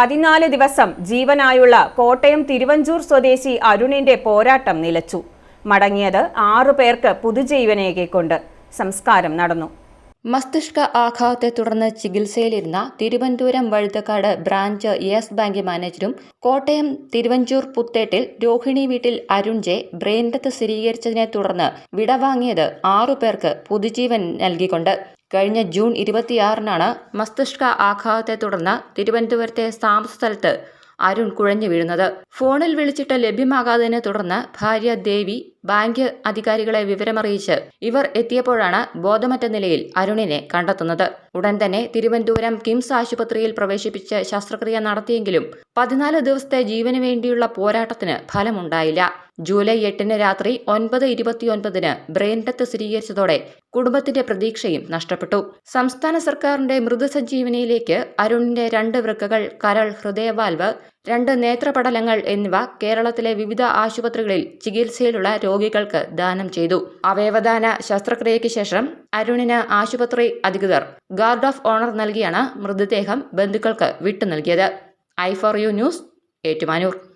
പതിനാല് ദിവസം ജീവനായുള്ള കോട്ടയം തിരുവഞ്ചൂർ സ്വദേശി അരുണിന്റെ പോരാട്ടം നിലച്ചു. മടങ്ങിയത് ആറു പേർക്ക് പുതുജീവനേകിക്കൊണ്ട് സംസ്കാരം നടന്നു. മസ്തിഷ്ക ആഘാതത്തെ തുടർന്ന് ചികിത്സയിലിരുന്ന Thiruvananthapuram Vazhuthacaud branch Yes Bank മാനേജരും Kottayam Thiruvanchoor പുത്തേട്ടിൽ രോഹിണി വീട്ടിൽ അരുൺ ജെ ബ്രെയിൻ ഡെത്ത് സ്ഥിരീകരിച്ചതിനെ തുടർന്ന് വിടവാങ്ങിയത് ആറു പേർക്ക് പുതുജീവൻ നൽകിക്കൊണ്ട്. കഴിഞ്ഞ ജൂൺ ഇരുപത്തിയാറിനാണ് മസ്തിഷ്ക ആഘാതത്തെ തുടർന്ന് തിരുവനന്തപുരത്തെ താമസ സ്ഥലത്ത് അരുൺ കുഴഞ്ഞു വീഴുന്നത്. ഫോണിൽ വിളിച്ചിട്ട് ലഭ്യമാകാത്തതിനെ തുടർന്ന് ഭാര്യ ദേവി ബാങ്ക് അധികാരികളെ വിവരമറിയിച്ച് ഇവർ എത്തിയപ്പോഴാണ് ബോധമറ്റ നിലയിൽ അരുണിനെ കണ്ടെത്തുന്നത്. ഉടൻ തന്നെ തിരുവനന്തപുരം കിംസ് ആശുപത്രിയിൽ പ്രവേശിപ്പിച്ച് ശസ്ത്രക്രിയ നടത്തിയെങ്കിലും പതിനാല് ദിവസത്തെ ജീവന് വേണ്ടിയുള്ള പോരാട്ടത്തിന് ഫലമുണ്ടായില്ല. ജൂലൈ എട്ടിന് രാത്രി ഒൻപത് ഇരുപത്തിയൊൻപതിന് ബ്രെയിൻ ഡെത്ത് സ്ഥിരീകരിച്ചതോടെ കുടുംബത്തിന്റെ പ്രതീക്ഷയും നഷ്ടപ്പെട്ടു. സംസ്ഥാന സർക്കാരിന്റെ മൃതസഞ്ജീവനിയിലേക്ക് അരുണിന്റെ രണ്ട് വൃക്കകൾ കരൾ ഹൃദയവാൽവ് രണ്ട് നേത്രപടലങ്ങൾ എന്നിവ കേരളത്തിലെ വിവിധ ആശുപത്രികളിൽ ചികിത്സയിലുള്ള രോഗികൾക്ക് ദാനം ചെയ്തു. അവയവദാന ശസ്ത്രക്രിയയ്ക്ക് ശേഷം അരുണിന് ആശുപത്രി അധികൃതർ ഗാർഡ് ഓഫ് ഓണർ നൽകിയാണ് മൃതദേഹം ബന്ധുക്കൾക്ക് വിട്ടു നൽകിയത്. I four you news Ettumanoor.